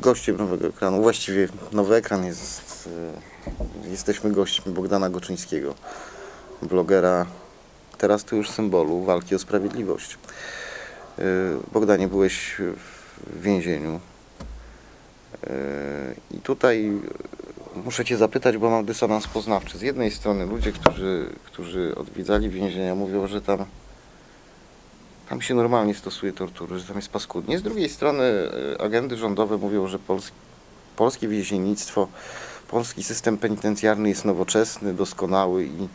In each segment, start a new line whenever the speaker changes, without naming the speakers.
gościem nowego ekranu. Właściwie nowy ekran jest. e, Jesteśmy gośćmi Bogdana Goczyńskiego, blogera, teraz to już symbolu walki o sprawiedliwość. E, Bogdanie, byłeś w więzieniu. E, I tutaj muszę Cię zapytać, bo mam dysonans poznawczy. Z jednej strony ludzie, którzy, którzy odwiedzali więzienia, mówią, że tam tam się normalnie stosuje tortury, że tam jest paskudnie. Z drugiej strony e, agendy rządowe mówią, że pols polskie więziennictwo, polski system penitencjarny jest nowoczesny, doskonały i,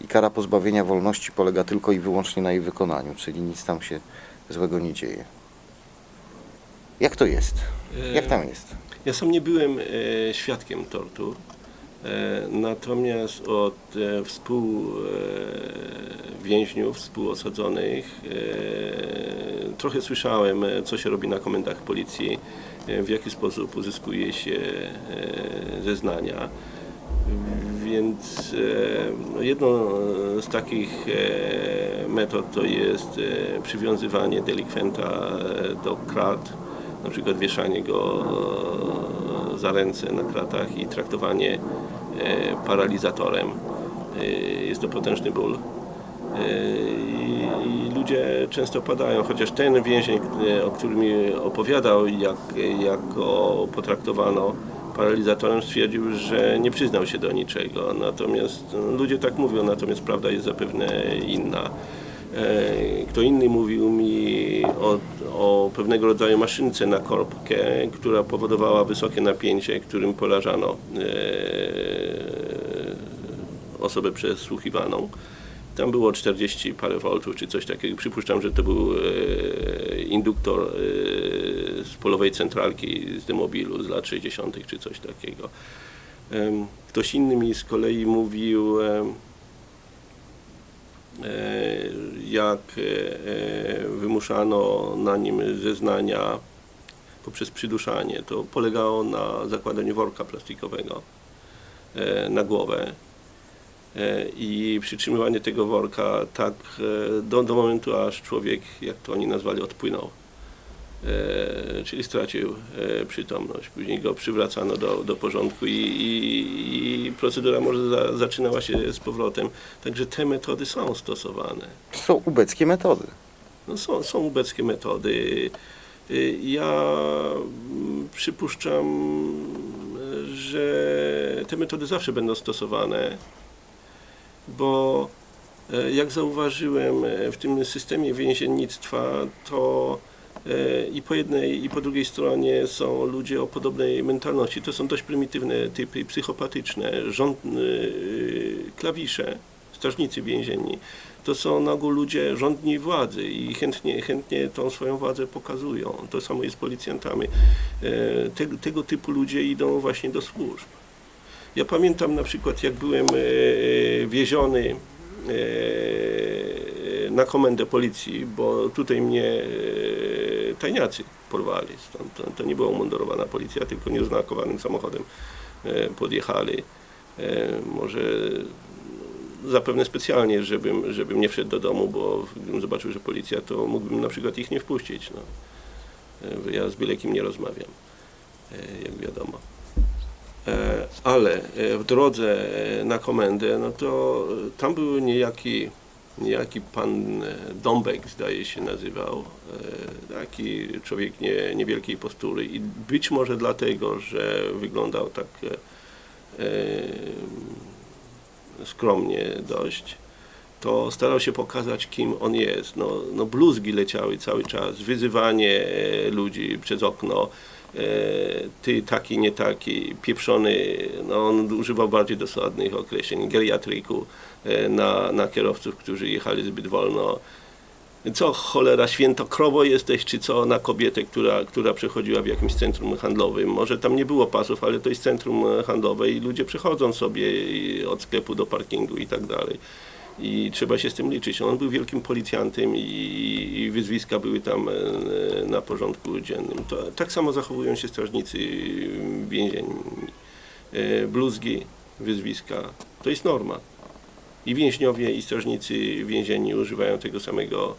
i kara pozbawienia wolności polega tylko i wyłącznie na jej wykonaniu, czyli nic tam się złego nie dzieje. Jak to jest? Jak tam jest?
Ja sam nie byłem e, świadkiem tortur, natomiast od e, współwięźniów, współosadzonych e, trochę słyszałem, e, co się robi na komendach policji, e, w jaki sposób uzyskuje się e, zeznania. Więc e, jedną z takich e, metod to jest e, przywiązywanie delikwenta e, do krat, na przykład wieszanie go e, za ręce na kratach i traktowanie e, paralizatorem. E, Jest to potężny ból. E, I, ludzie często padają, chociaż ten więzień, o którym opowiadał, jak, jak go potraktowano paralizatorem, stwierdził, że nie przyznał się do niczego. Natomiast no, ludzie tak mówią, natomiast prawda jest zapewne inna. E, Kto inny mówił mi o, o pewnego rodzaju maszynce na korbkę, która powodowała wysokie napięcie, którym porażano e, osobę przesłuchiwaną. Tam było 40 parę voltów czy coś takiego. Przypuszczam, że to był e, induktor z polowej centralki z demobilu z lat 60. czy coś takiego. Ktoś inny mi z kolei mówił, jak e, e, wymuszano na nim zeznania poprzez przyduszanie. To polegało na zakładaniu worka plastikowego e, na głowę i przytrzymywanie tego worka tak do, do momentu, aż człowiek, jak to oni nazwali, odpłynął. E, czyli stracił e, przytomność. Później go przywracano do, do porządku i, i, i procedura może za, zaczynała się z powrotem. Także te metody są stosowane.
To są ubeckie metody.
No są, są ubeckie metody. Y, Ja mm, przypuszczam, że te metody zawsze będą stosowane, bo e, jak zauważyłem e, w tym systemie więziennictwa, to e, i po jednej i po drugiej stronie są ludzie o podobnej mentalności. To są dość prymitywne typy psychopatyczne, rząd, y, klawisze, strażnicy więzienni. To są na ogół ludzie rządni władzy i chętnie, chętnie tą swoją władzę pokazują. To samo jest z policjantami. E, Tego, tego typu ludzie idą właśnie do służb. Ja pamiętam na przykład, jak byłem e, wieziony e, na komendę policji, bo tutaj mnie e, tajniacy porwali. Stąd, to, to nie była umundurowana policja, tylko nieoznakowanym samochodem e, podjechali. E, Może zapewne specjalnie, żebym, żebym nie wszedł do domu, bo gdybym zobaczył, że policja, to mógłbym na przykład ich nie wpuścić. No. E, Ja z byle kim nie rozmawiam, jak wiadomo. Ale w drodze na komendę, no to tam był niejaki, niejaki pan e, Dąbek, zdaje się nazywał, e, taki człowiek nie, niewielkiej postury i być może dlatego, że wyglądał tak e, skromnie dość, to starał się pokazać, kim on jest. No, no bluzgi leciały cały czas, wyzywanie e, ludzi przez okno, e, ty taki, nie taki, pieprzony, no on używał bardziej dosadnych określeń, geriatryku e, na, na kierowców, którzy jechali zbyt wolno. Co cholera święto krowo jesteś, czy co na kobietę, która, która przechodziła w jakimś centrum handlowym. Może tam nie było pasów, ale to jest centrum handlowe i ludzie przechodzą sobie od sklepu do parkingu i tak dalej. I trzeba się z tym liczyć. On był wielkim policjantem i, i wyzwiska były tam e, na porządku dziennym. To, tak samo zachowują się strażnicy więzień. E, Bluzgi, wyzwiska. To jest norma. I więźniowie, i strażnicy więzieni używają tego samego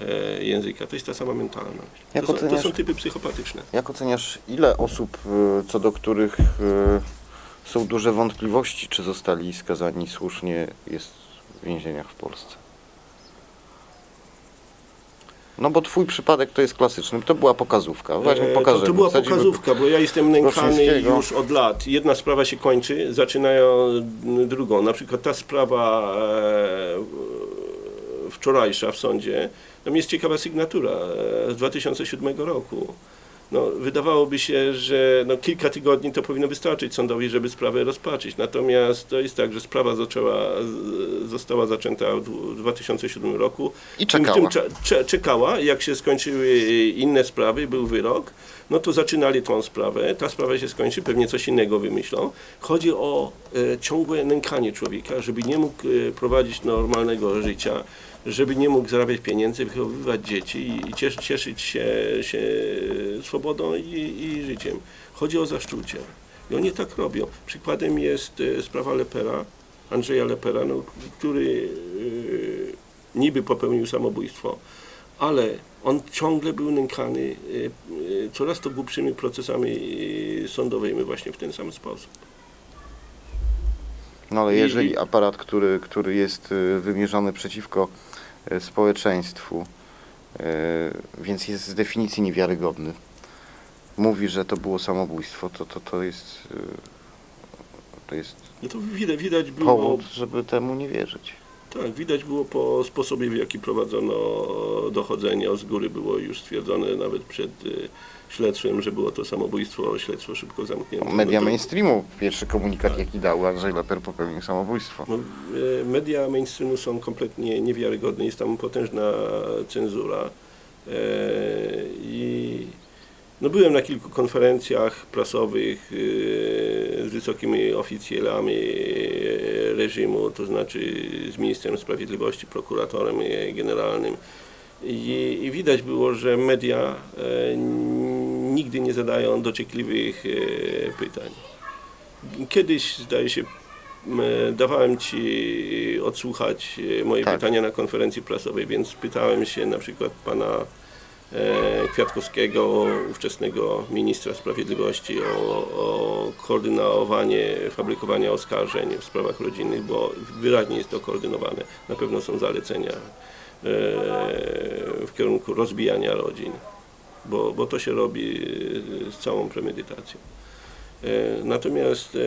e, języka. To jest ta sama mentalność. To są, to
oceniasz-
są typy psychopatyczne.
Jak oceniasz, ile osób, co do których są duże wątpliwości, czy zostali skazani słusznie, jest w więzieniach w Polsce? No bo twój przypadek to jest klasyczny, to była pokazówka.
E,
pokażemy.
To, to była
Wsadzimy-
pokazówka, bo ja jestem nękany już od lat. Jedna sprawa się kończy, zaczynają drugą. Na przykład ta sprawa e, wczorajsza w sądzie, tam jest ciekawa sygnatura e, z 2007 roku. No, wydawałoby się, że no, kilka tygodni to powinno wystarczyć sądowi, żeby sprawę rozpatrzyć. Natomiast to jest tak, że sprawa zaczęła, została zaczęta w dwu- 2007 roku.
I
tym-
czekała.
tym cze- czekała, jak się skończyły inne sprawy, był wyrok, no to zaczynali tą sprawę, ta sprawa się skończy, pewnie coś innego wymyślą. Chodzi o e, ciągłe nękanie człowieka, żeby nie mógł e, prowadzić normalnego życia, żeby nie mógł zarabiać pieniędzy, wychowywać dzieci i, cieszyć, cieszyć się, się swobodą i, i życiem. Chodzi o zaszczucie. I oni tak robią. Przykładem jest e, sprawa Lepera, Andrzeja Lepera, no, który e, niby popełnił samobójstwo, ale on ciągle był nękany e, coraz to głupszymi procesami sądowymi właśnie w ten sam sposób.
No ale jeżeli aparat, który, który jest wymierzony przeciwko społeczeństwu, y, więc jest z definicji niewiarygodny, mówi, że to było samobójstwo, to, to, to jest y, to jest
No to widać, widać było,
powód, żeby temu nie wierzyć.
Tak, widać było po sposobie, w jaki prowadzono dochodzenia. Z góry było już stwierdzone nawet przed e, śledztwem, że było to samobójstwo, śledztwo szybko zamknięte.
Media
No to-
mainstreamu, pierwszy komunikat jaki dał, Andrzej Leper popełnił samobójstwo.
No, e, media mainstreamu są kompletnie niewiarygodne, jest tam potężna cenzura. E, I no, byłem na kilku konferencjach prasowych z wysokimi oficjalami e, reżimu, to znaczy z ministrem sprawiedliwości, prokuratorem generalnym. I, I widać było, że media e, nigdy nie zadają dociekliwych e, pytań. Kiedyś, zdaje się, dawałem Ci odsłuchać e, moje
Tak.
pytania na konferencji prasowej, więc pytałem się na przykład pana Kwiatkowskiego, ówczesnego ministra sprawiedliwości, o, o koordynowanie fabrykowania oskarżeń w sprawach rodzinnych, bo wyraźnie jest to koordynowane. Na pewno są zalecenia e, w kierunku rozbijania rodzin, bo, bo to się robi e, z całą premedytacją. E, Natomiast e,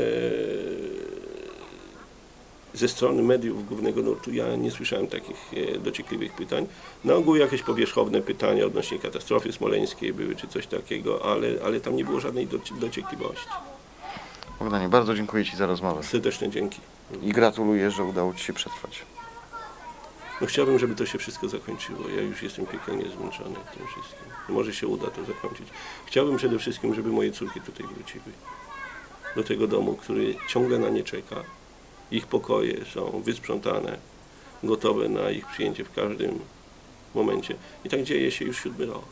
ze strony mediów głównego nurtu ja nie słyszałem takich e, dociekliwych pytań. Na ogół jakieś powierzchowne pytania odnośnie katastrofy smoleńskiej były czy coś takiego, ale, ale tam nie było żadnej doci- dociekliwości.
Bogdanie, bardzo dziękuję Ci za rozmowę
Serdeczne dzięki.
i gratuluję, że udało Ci się przetrwać.
No chciałbym, żeby to się wszystko zakończyło. Ja już jestem piekielnie zmęczony tym wszystkim. Może się uda to zakończyć. Chciałbym przede wszystkim, żeby moje córki tutaj wróciły. Do tego domu, który ciągle na nie czeka. Ich pokoje są wysprzątane, gotowe na ich przyjęcie w każdym momencie. I tak dzieje się już siódmy rok.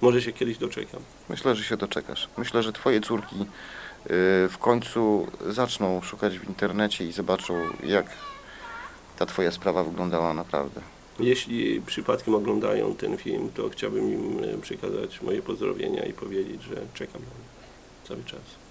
Może się kiedyś doczekam.
Myślę, że się doczekasz. Myślę, że Twoje córki y, w końcu zaczną szukać w internecie i zobaczą, jak ta Twoja sprawa wyglądała naprawdę.
Jeśli przypadkiem oglądają ten film, to chciałbym im e, przekazać moje pozdrowienia i powiedzieć, że czekam na nie cały czas.